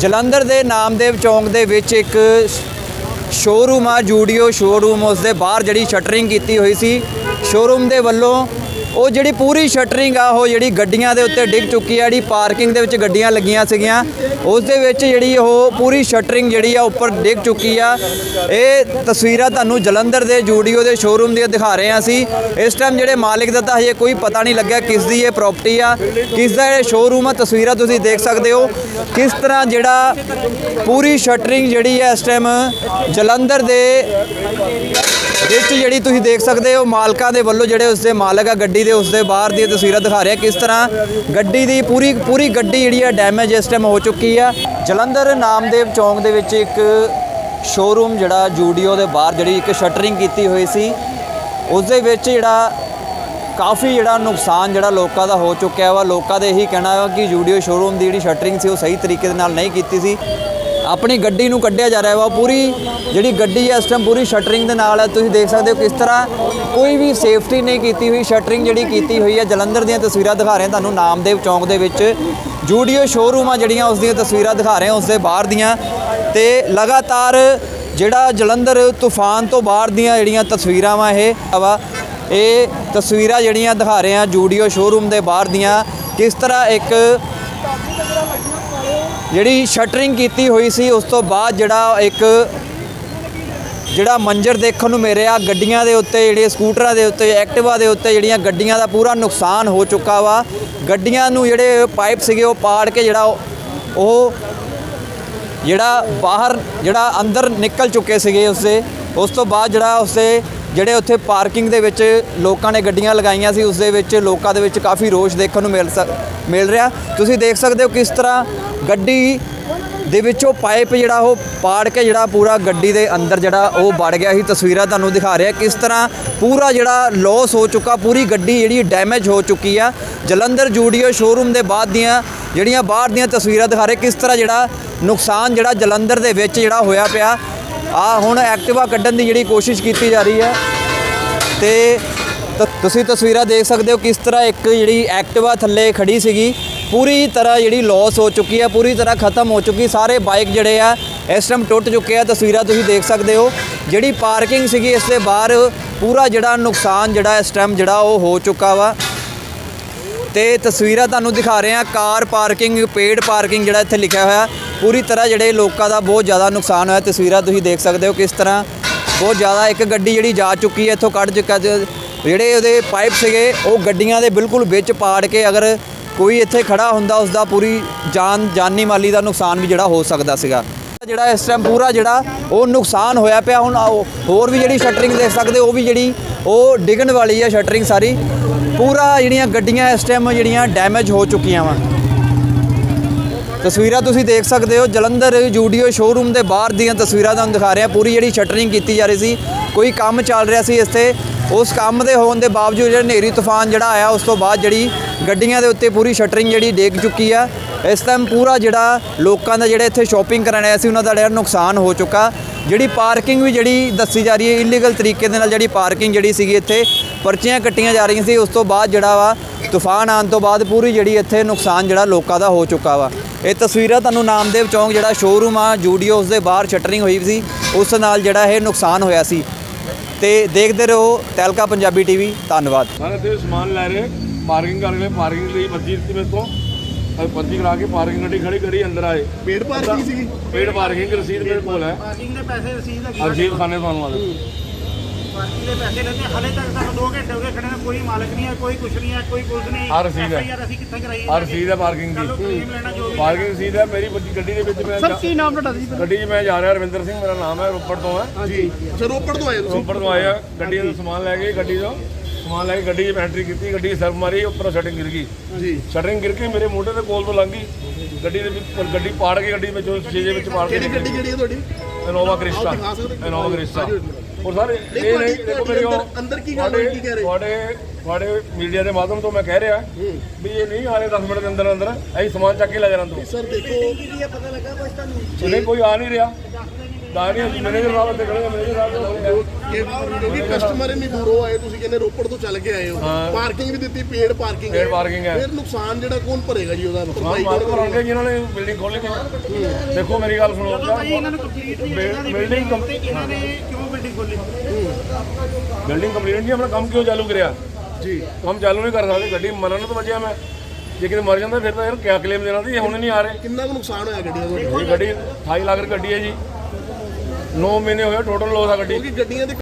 ਜਲੰਧਰ ਦੇ ਨਾਮਦੇਵ ਚੌਂਕ ਦੇ ਵਿੱਚ ਇੱਕ ਸ਼ੋਰੂਮ ਆ, ਜੂਡੀਓ ਸ਼ੋਰੂਮ ਉਸ ਦੇ ਬਾਹਰ ਜਿਹੜੀ ਸ਼ਟਰਿੰਗ ਕੀਤੀ ਹੋਈ ਸੀ, ਸ਼ੋਰੂਮ ਦੇ ਵੱਲੋਂ ਉਹ ਜਿਹੜੀ ਪੂਰੀ ਸ਼ਟਰਿੰਗ ਆ, ਉਹ ਜਿਹੜੀ ਗੱਡੀਆਂ ਦੇ ਉੱਤੇ ਡਿੱਗ ਚੁੱਕੀ ਆ, ਜਿਹੜੀ ਪਾਰਕਿੰਗ ਦੇ ਵਿੱਚ ਗੱਡੀਆਂ ਲੱਗੀਆਂ ਸੀਗੀਆਂ, ਉਸ ਦੇ ਵਿੱਚ ਜਿਹੜੀ ਉਹ ਪੂਰੀ ਸ਼ਟਰਿੰਗ ਜਿਹੜੀ ਆ, ਉੱਪਰ ਡਿੱਗ ਚੁੱਕੀ ਆ। ਇਹ ਤਸਵੀਰਾਂ ਤੁਹਾਨੂੰ ਜਲੰਧਰ ਦੇ ਜੂਡੀਓ ਦੇ ਸ਼ੋਰੂਮ ਦੀਆਂ ਦਿਖਾ ਰਹੇ ਹਾਂ ਅਸੀਂ। ਇਸ ਟਾਈਮ ਜਿਹੜੇ ਮਾਲਿਕ ਦਾ ਤਾਂ ਹਜੇ ਕੋਈ ਪਤਾ ਨਹੀਂ ਲੱਗਿਆ ਕਿਸ ਦੀ ਇਹ ਪ੍ਰਾਪਰਟੀ ਆ, ਕਿਸ ਦਾ ਇਹ ਸ਼ੋਰੂਮ ਆ, ਤਸਵੀਰਾਂ ਤੁਸੀਂ ਦੇਖ ਸਕਦੇ ਹੋ। ਕਿਸ ਤਰ੍ਹਾਂ ਜਿਹੜਾ ਪੂਰੀ ਸ਼ਟਰਿੰਗ ਜਿਹੜੀ ਹੈ ਇਸ ਟਾਈਮ ਜਲੰਧਰ ਦੇ ਵਿੱਚ ਜਿਹੜੀ ਤੁਸੀਂ ਦੇਖ ਸਕਦੇ ਹੋ, ਮਾਲਕਾਂ ਦੇ ਵੱਲੋਂ ਜਿਹੜੇ ਉਸਦੇ ਮਾਲਕ ਆ, ਗੱਡੀ ਦੇ ਉਸਦੇ ਬਾਹਰ ਦੀਆਂ ਤਸਵੀਰਾਂ ਦਿਖਾ ਰਿਹਾ ਕਿਸ ਤਰ੍ਹਾਂ ਗੱਡੀ ਦੀ ਪੂਰੀ ਪੂਰੀ ਗੱਡੀ ਜਿਹੜੀ ਆ ਡੈਮੇਜ ਇਸ ਟਾਈਮ ਹੋ ਚੁੱਕੀ ਆ। ਜਲੰਧਰ ਨਾਮਦੇਵ ਚੌਂਕ ਦੇ ਵਿੱਚ ਇੱਕ ਸ਼ੋਰੂਮ ਜਿਹੜਾ ਜੂਡੀਓ ਦੇ ਬਾਹਰ ਜਿਹੜੀ ਇੱਕ ਸ਼ਟਰਿੰਗ ਕੀਤੀ ਹੋਈ ਸੀ। ਉਸ ਦੇ ਵਿੱਚ ਜਿਹੜਾ ਕਾਫੀ ਜਿਹੜਾ ਨੁਕਸਾਨ ਜਿਹੜਾ ਲੋਕਾਂ ਦਾ ਹੋ ਚੁੱਕਿਆ ਵਾ। ਲੋਕਾਂ ਦੇ ਇਹੀ ਕਹਿਣਾ ਵਾ ਕਿ ਜੂਡੀਓ ਸ਼ੋਰੂਮ ਦੀ ਜਿਹੜੀ ਸ਼ਟਰਿੰਗ ਸੀ, ਉਹ ਸਹੀ ਤਰੀਕੇ ਦੇ ਨਾਲ ਨਹੀਂ ਕੀਤੀ ਸੀ। ਆਪਣੀ ਗੱਡੀ ਨੂੰ ਕੱਢਿਆ ਜਾ ਰਿਹਾ ਵਾ ਪੂਰੀ ਜਿਹੜੀ ਗੱਡੀ ਹੈ, ਇਸ ਟਾਈਮ ਪੂਰੀ ਸ਼ਟਰਿੰਗ ਦੇ ਨਾਲ ਹੈ। ਤੁਸੀਂ ਦੇਖ ਸਕਦੇ ਹੋ ਕਿਸ ਤਰ੍ਹਾਂ ਕੋਈ ਵੀ ਸੇਫਟੀ ਨਹੀਂ ਕੀਤੀ ਹੋਈ ਸ਼ਟਰਿੰਗ ਜਿਹੜੀ ਕੀਤੀ ਹੋਈ ਹੈ, ਜਲੰਧਰ ਦੀਆਂ ਤਸਵੀਰਾਂ ਦਿਖਾ ਰਹੇ ਹਾਂ ਤੁਹਾਨੂੰ, ਨਾਮਦੇਵ ਚੌਂਕ ਦੇ ਵਿੱਚ। ਜੂਡੀਓ ਸ਼ੋਰੂਮ ਆ ਜਿਹੜੀਆਂ ਉਸ ਦੀਆਂ ਤਸਵੀਰਾਂ ਦਿਖਾ ਰਹੇ ਹਾਂ, ਉਸ ਦੇ ਬਾਹਰ ਦੀਆਂ। ਤੇ ਲਗਾਤਾਰ ਜਿਹੜਾ ਜਲੰਧਰ ਤੂਫਾਨ ਤੋਂ ਬਾਹਰ ਦੀਆਂ ਜਿਹੜੀਆਂ ਤਸਵੀਰਾਂ ਵਾ ਇਹ ਵਾ, ਇਹ ਤਸਵੀਰਾਂ ਜਿਹੜੀਆਂ ਦਿਖਾ ਰਹੇ ਆ ਜੂਡੀਓ ਸ਼ੋਰੂਮ ਦੇ ਬਾਹਰ ਦੀਆਂ। ਕਿਸ ਤਰ੍ਹਾਂ ਇੱਕ ਜਿਹੜੀ ਸ਼ਟਰਿੰਗ ਕੀਤੀ ਹੋਈ ਸੀ, ਉਸ ਤੋਂ ਬਾਅਦ ਜਿਹੜਾ ਇੱਕ ਜਿਹੜਾ ਮੰਜ਼ਰ ਦੇਖਣ ਨੂੰ ਮਿਲਿਆ ਗੱਡੀਆਂ ਦੇ ਉੱਤੇ ਜਿਹੜੇ ਸਕੂਟਰਾਂ ਦੇ ਉੱਤੇ, ਐਕਟਿਵਾ ਦੇ ਉੱਤੇ ਜਿਹੜੀਆਂ ਗੱਡੀਆਂ ਦਾ ਪੂਰਾ ਨੁਕਸਾਨ ਹੋ ਚੁੱਕਾ ਵਾ। ਗੱਡੀਆਂ ਨੂੰ ਜਿਹੜੇ ਪਾਈਪ ਸੀਗੇ, ਉਹ ਪਾੜ ਕੇ ਜਿਹੜਾ ਉਹ- ਉਹ ਜਿਹੜਾ ਬਾਹਰ, ਜਿਹੜਾ ਅੰਦਰ ਨਿਕਲ ਚੁੱਕੇ ਸੀਗੇ ਉਸਦੇ। ਉਸ ਤੋਂ ਬਾਅਦ ਜਿਹੜਾ ਉਸਦੇ, ਜਿਹੜੇ ਉੱਥੇ ਪਾਰਕਿੰਗ ਦੇ ਵਿੱਚ ਲੋਕਾਂ ਨੇ ਗੱਡੀਆਂ ਲਗਾਈਆਂ ਸੀ ਉਸ ਦੇ ਵਿੱਚ ਲੋਕਾਂ ਦੇ ਵਿੱਚ ਕਾਫੀ ਰੋਸ਼ ਦੇਖਣ ਨੂੰ ਮਿਲ ਸਕ- ਮਿਲ ਰਿਹਾ। ਤੁਸੀਂ ਦੇਖ ਸਕਦੇ ਹੋ ਕਿਸ ਤਰ੍ਹਾਂ ਗੱਡੀ ਦੇ ਵਿੱਚੋਂ ਪਾਈਪ ਜਿਹੜਾ ਉਹ ਪਾੜ ਕੇ ਜਿਹੜਾ ਪੂਰਾ ਗੱਡੀ ਦੇ ਅੰਦਰ ਜਿਹੜਾ ਉਹ ਵੜ ਗਿਆ ਸੀ। ਤਸਵੀਰਾਂ ਤੁਹਾਨੂੰ ਦਿਖਾ ਰਿਹਾ ਕਿਸ ਤਰ੍ਹਾਂ ਪੂਰਾ ਜਿਹੜਾ ਲਾਸ ਹੋ ਚੁੱਕਾ, ਪੂਰੀ ਗੱਡੀ ਜਿਹੜੀ ਡੈਮੇਜ ਹੋ ਚੁੱਕੀ ਆ। ਜਲੰਧਰ ਜੂਡੀਓ ਸ਼ੋਰੂਮ ਦੇ ਬਾਅਦ ਦੀਆਂ ਜਿਹੜੀਆਂ ਬਾਹਰ ਦੀਆਂ ਤਸਵੀਰਾਂ ਦਿਖਾ ਰਹੇ, ਕਿਸ ਤਰ੍ਹਾਂ ਜਿਹੜਾ ਨੁਕਸਾਨ ਜਿਹੜਾ ਜਲੰਧਰ ਦੇ ਵਿੱਚ ਜਿਹੜਾ ਹੋਇਆ ਪਿਆ। ਆ ਹੁਣ ਐਕਟਿਵਾ ਕੱਢਣ ਦੀ ਜਿਹੜੀ ਕੋਸ਼ਿਸ਼ ਕੀਤੀ ਜਾ ਰਹੀ ਹੈ। ਤੇ ਤ- ਤੁਸੀਂ ਤਸਵੀਰਾਂ ਦੇਖ ਸਕਦੇ ਹੋ ਕਿਸ ਤਰ੍ਹਾਂ ਇੱਕ ਜਿਹੜੀ ਐਕਟਿਵਾ ਥੱਲੇ ਖੜੀ ਸੀਗੀ। ਪੂਰੀ ਤਰ੍ਹਾਂ ਜਿਹੜੀ ਲਾਸ ਹੋ ਚੁੱਕੀ ਹੈ, ਪੂਰੀ ਤਰ੍ਹਾਂ ਖਤਮ ਹੋ ਚੁੱਕੀ, ਸਾਰੇ ਬਾਈਕ ਜਿਹੜੇ ਆ, ਇਸ ਟਾਈਮ ਟੁੱਟ ਚੁੱਕੇ ਆ, ਤਸਵੀਰਾਂ ਤੁਸੀਂ ਦੇਖ ਸਕਦੇ ਹੋ। ਜਿਹੜੀ ਪਾਰਕਿੰਗ ਸੀਗੀ, ਇਸ ਦੇ ਬਾਹਰ ਪੂਰਾ ਜਿਹੜਾ ਨੁਕਸਾਨ ਜਿਹੜਾ ਇਸ ਟਾਈਮ ਜਿਹੜਾ ਉਹ ਹੋ ਚੁੱਕਾ ਵਾ। ਤੇ ਤਸਵੀਰਾਂ ਤੁਹਾਨੂੰ ਦਿਖਾ ਰਹੇ ਹਾਂ, ਕਾਰ ਪਾਰਕਿੰਗ ਪੇਡ ਪਾਰਕਿੰਗ ਜਿਹੜਾ ਇੱਥੇ ਲਿਖਿਆ ਹੋਇਆ। ਪੂਰੀ ਤਰ੍ਹਾਂ ਜਿਹੜੇ ਲੋਕਾਂ ਦਾ ਬਹੁਤ ਜ਼ਿਆਦਾ ਨੁਕਸਾਨ ਹੋਇਆ, ਤਸਵੀਰਾਂ ਤੁਸੀਂ ਦੇਖ ਸਕਦੇ ਹੋ ਕਿਸ ਤਰ੍ਹਾਂ ਬਹੁਤ ਜ਼ਿਆਦਾ ਇੱਕ ਗੱਡੀ ਜਿਹੜੀ ਜਾ ਚੁੱਕੀ ਹੈ, ਇੱਥੋਂ ਕੱਢ ਚੁੱਕਾ ਜ- ਜਿਹੜੇ ਉਹਦੇ ਪਾਈਪ ਸੀਗੇ, ਉਹ ਗੱਡੀਆਂ ਦੇ ਬਿਲਕੁਲ ਵਿੱਚ ਪਾੜ ਕੇ ਅਗਰ ਕੋਈ ਇੱਥੇ ਖੜਾ ਹੁੰਦਾ ਉਸ ਦਾ ਪੂਰੀ ਜਾਨ ਜਾਨੀ ਮਾਲੀ ਦਾ ਨੁਕਸਾਨ ਵੀ ਜਿਹੜਾ ਹੋ ਸਕਦਾ ਸੀਗਾ। ਜਿਹੜਾ ਇਸ ਟਾਈਮ ਪੂਰਾ ਜਿਹੜਾ ਉਹ ਨੁਕਸਾਨ ਹੋਇਆ ਪਿਆ ਹੁਣ ਹੋਰ ਵੀ ਜਿਹੜੀ ਸ਼ਟਰਿੰਗ ਦੇਖ ਸਕਦੇ ਹੋ, ਉਹ ਵੀ ਜਿਹੜੀ ਉਹ ਡਿੱਗਣ ਵਾਲੀ ਹੈ ਸ਼ਟਰਿੰਗ ਸਾਰੀ। ਪੂਰਾ ਜਿਹੜੀਆਂ ਗੱਡੀਆਂ ਇਸ ਟਾਈਮ ਜਿਹੜੀਆਂ ਡੈਮੇਜ ਹੋ ਚੁੱਕੀਆਂ ਵਾ। ਤਸਵੀਰਾਂ ਤੁਸੀਂ ਦੇਖ ਸਕਦੇ ਹੋ ਜਲੰਧਰ ਜੂਡੀਓ ਸ਼ੋਰੂਮ ਦੇ ਬਾਹਰ ਦੀਆਂ ਤਸਵੀਰਾਂ ਤੁਹਾਨੂੰ ਦਿਖਾ ਰਿਹਾ। ਪੂਰੀ ਜਿਹੜੀ ਸ਼ਟਰਿੰਗ ਕੀਤੀ ਜਾ ਰਹੀ ਸੀ ਕੋਈ ਕੰਮ ਚੱਲ ਰਿਹਾ ਸੀ ਇੱਥੇ। ਉਸ ਕੰਮ ਦੇ ਹੋਣ ਦੇ ਬਾਵਜੂਦ ਜਿਹੜਾ ਹਨੇਰੀ ਤੂਫਾਨ ਜਿਹੜਾ ਆਇਆ ਉਸ ਤੋਂ ਬਾਅਦ ਜਿਹੜੀ ਗੱਡੀਆਂ ਦੇ ਉੱਤੇ ਪੂਰੀ ਸ਼ਟਰਿੰਗ ਜਿਹੜੀ ਡੇਗ ਚੁੱਕੀ ਆ। ਇਸ ਟਾਈਮ ਪੂਰਾ ਜਿਹੜਾ ਲੋਕਾਂ ਦਾ ਜਿਹੜੇ ਇੱਥੇ ਸ਼ਾਪਿੰਗ ਕਰਨ ਆਏ ਸੀ, ਉਹਨਾਂ ਦਾ ਜਿਹੜਾ ਨੁਕਸਾਨ ਹੋ ਚੁੱਕਾ। ਜਿਹੜੀ ਪਾਰਕਿੰਗ ਵੀ ਜਿਹੜੀ ਦੱਸੀ ਜਾ ਰਹੀ ਹੈ ਇਲੀਗਲ ਤਰੀਕੇ ਦੇ ਨਾਲ ਜਿਹੜੀ ਪਾਰਕਿੰਗ ਜਿਹੜੀ ਸੀਗੀ ਇੱਥੇ, ਪਰਚੀਆਂ ਕੱਟੀਆਂ ਜਾ ਰਹੀਆਂ ਸੀ। ਉਸ ਤੋਂ ਬਾਅਦ ਜਿਹੜਾ ਵਾ, ਤੂਫਾਨ ਆਉਣ ਤੋਂ ਬਾਅਦ ਪੂਰੀ ਜਿਹੜੀ ਇੱਥੇ ਨੁਕਸਾਨ ਜਿਹੜਾ ਲੋਕਾਂ ਦਾ ਹੋ ਚੁੱਕਾ ਵਾ। ਇਹ ਤਸਵੀਰਾਂ ਤੁਹਾਨੂੰ ਨਾਮਦੇਵ ਚੌਂਕ ਜਿਹੜਾ ਸ਼ੋਰੂਮ ਆ ਜੂਡੀਓ ਉਸ ਦੇ ਬਾਹਰ ਸ਼ਟਰਿੰਗ ਹੋਈ ਸੀ। ਉਸ ਨਾਲ ਜਿਹੜਾ ਇਹ ਨੁਕਸਾਨ ਹੋਇਆ ਸੀ। ਤੇ ਦੇਖਦੇ ਰਹੋ ਤੈਲਕਾ ਪੰਜਾਬੀ ਟੀਵੀ। ਧੰਨਵਾਦ। ਸਾਰੇ ਤੇ ਸਮਾਨ ਲੈ ਰਹੇ। ਪਾਰਕਿੰਗ ਕਰ ਰਹੇ ਪਾਰਕਿੰਗ ਲਈ ਮਰਜ਼ੀ ਦਿੱਤੀ ਮੇਰੇ ਤੋਂ। ਅਸੀਂ ਪੰਜੀ ਕਰਾ ਕੇ ਪਾਰਕਿੰਗ ਗੱਡੀ ਖੜੀ ਕਰੀ ਅੰਦਰ ਆਏ। ਪੇਡ ਪਾਰਕਿੰਗ ਸੀਗੀ? ਪੇਡ ਪਾਰਕਿੰਗ ਰਸੀਦ ਮੇਰੇ ਕੋਲ ਹੈ। ਪਾਰਕਿੰਗ ਦੇ ਪੈਸੇ ਰਸੀਦ ਹੈਗੀ ਅਰਜੀਤ ਖਾਨੇ ਤੁਹਾਨੂੰ ਆਲੇ। ਪਾਰਕਿੰਗ ਦੇ ਪੈਸੇ ਲੈਂਦੇ ਹਲੇ ਤੱਕ ਸਾਨੂੰ 2 ਘੰਟੇ ਹੋ ਗਏ ਖੜੇ ਨੇ ਕੋਈ ਮਾਲਕ ਨਹੀਂ ਹੈ ਕੋਈ ਕੁਛ ਨਹੀਂ ਹੈ ਕੋਈ ਪੁਲਿਸ ਨਹੀਂ। ਆਹ ਰਸੀਦ ਹੈ। ਯਾਰ ਅਸੀਂ ਕਿੱਥੇ ਕਰਾਈਏ ਆਹ ਰਸੀਦ ਹੈ ਪਾਰਕਿੰਗ ਦੀ। ਜੋ ਪਾਰਕਿੰਗ ਰਸੀਦ ਹੈ ਮੇਰੀ ਵੱਡੀ ਗੱਡੀ ਦੇ ਵਿੱਚ ਮੈਂ ਸਰ ਕੀ ਨਾਮ ਤੁਹਾਡਾ ਜੀ ਗੱਡੀ 'ਚ ਮੈਂ ਜਾ ਰਿਹਾ ਰਵਿੰਦਰ ਸਿੰਘ ਮੇਰਾ ਨਾਮ ਹੈ ਰੋਪੜ ਤੋਂ ਹੈ। ਹਾਂਜੀ। ਅੱਛਾ ਰੋਪੜ ਤੋਂ ਆਏ ਤੁਸੀਂ? ਰੋਪੜ ਤੋਂ ਆਇਆ ਗੱਡੀ ਦਾ ਸਮਾਨ ਲੈ ਕੇ ਗੱਡੀ ਤੋਂ ਸਮਾਨ ਲੈ ਕੇ ਗੱਡੀ 'ਚ ਐਂਟਰੀ ਕੀਤੀ ਗੱਡੀ ਸਰਫ ਮਾਰੀ ਉੱਪਰੋਂ ਸ਼ਟਰਿੰਗ ਗਿਰ ਗਈ। ਜੀ। ਸ਼ਟਰਿੰਗ ਗਿਰ ਕੇ ਮੇਰੇ ਮੋਢੇ ਦੇ ਕੋਲ ਤੋਂ ਲੰਘ ਗਈ। ਗੱਡੀ ਦੇ ਵਿੱਚ ਗੱਡੀ ਪਾੜ ਕੇ ਗੱਡੀ ਵਿੱਚ ਸ਼ੀਸ਼ੇ ਵਿੱਚ ਪਾੜ ਕੇ ਕਿਹੜੀ ਗੱਡੀ ਕਿਹੜੀ ਹੈ ਤੁਹਾਡੀ ਇਨੋਵਾ ਕ੍ਰਿਸਟਾ? Innova Crysta. ਔਰ ਸਰ ਇਹ ਨਹੀਂ ਦੇਖੋ ਮੇਰੇ ਕੋਲ ਅੰਦਰ- ਕੀ ਗੱਲ ਹੋਈ, ਕੀ ਕਹਿ ਰਹੇ? ਤੁਹਾਡੇ ਤੁਹਾਡੇ ਮੀਡੀਆ ਦੇ ਮਾਧਿਅਮ ਤੋਂ ਮੈਂ ਕਹਿ ਰਿਹਾ ਵੀ ਇਹ ਨਹੀਂ ਆਲੇ 10 ਮਿੰਟ ਦੇ ਅੰਦਰ ਅੰਦਰ। ਅਸੀਂ ਸਮਾਨ ਚੱਕ ਕੇ ਲੈ ਜਾਣਾ ਤੂੰ ਸਰ ਦੇਖੋ। ਪਤਾ ਲੱਗਾ ਕੁਛ ਤੁਹਾਨੂੰ? ਨਹੀਂ ਕੋਈ ਆ ਨਹੀਂ ਰਿਹਾ। ਦਾਣੀ ਮੈਨੇਜਰ ਸਾਹਿਬ ਇੱਥੇ ਖੜੇ ਆ ਮੈਨੇਜਰ ਸਾਹਿਬ ਕਿ- ਕਿਉਂਕਿ ਕਸਟਮਰ ਇੰਨੀ ਦੂਰੋਂ ਆਏ ਤੁਸੀਂ ਕਹਿੰਦੇ ਰੋਪੜ ਤੋਂ ਚੱਲ ਕੇ ਆਏ ਹੋ। ਹਾਂ। ਪਾਰਕਿੰਗ ਵੀ ਦਿੱਤੀ ਪੇਡ ਪਾਰਕਿੰਗ Paid parking ਹੈ। ਫਿਰ ਨੁਕਸਾਨ ਜਿਹੜਾ ਕੌਣ ਭਰੇਗਾ ਜੀ ਉਹਦਾ? ਹਾਂ ਭਰਪਾਈ ਮਾਲਕ ਕੌਣ ਭਰਾਂਗੇ ਜਿਨ੍ਹਾਂ ਨੇ ਬਿਲਡਿੰਗ ਖੋਲੀ ਦੇਖੋ ਮੇਰੀ ਗੱਲ ਸੁਣੋ। ਚਲੋ ਭਾਈ ਇਹਨਾਂ ਨੂੰ ਕੰਪਲੀਟ ਨਹੀਂ ਇਹਨਾਂ ਦੀ ਬਿਲਡਿੰਗ ਬਿਲਡਿੰਗ ਤੇ ਇਹਨਾਂ ਨੇ ਕਿਉਂ ਬਿਲਡਿੰਗ ਖੋਲੀ ਬਿਲਡਿੰਗ ਕੰਪਲੀਟ ਨਹੀਂ ਆਪਣਾ ਕੰਮ ਕਿਉਂ ਚਾਲੂ ਕਰਿਆ? ਜੀ। ਕੰਮ ਚਾਲੂ ਨਹੀਂ ਕਰ ਸਕਦੇ ਗੱਡੀ ਮਰਨ ਤੋਂ ਬਚਿਆ ਮੈਂ। ਜੇ ਕਿਤੇ ਮਰ ਜਾਂਦਾ ਫਿਰ ਤਾਂ ਯਾਰ ਕਿਆ ਕਲੇਮ ਦੇਣਾ ਸੀ ਹੁਣ ਨਹੀਂ ਆ ਰਹੇ। ਕਿੰਨਾ ਕੁ ਨੁਕਸਾਨ ਹੋਇਆ ਗੱਡੀਆਂ ਦਾ? ਗੱਡੀ 28 ਲੱਖ ਦੀ ਗੱਡੀ ਹੈ ਜੀ। 9 ਮਹੀਨੇ ਹੋਏ ਟੋਟਲ ਲੋਸ ਆ ਗੱਡੀ। ਕਿਉਂਕਿ ਗੱਡੀਆਂ ਦੇ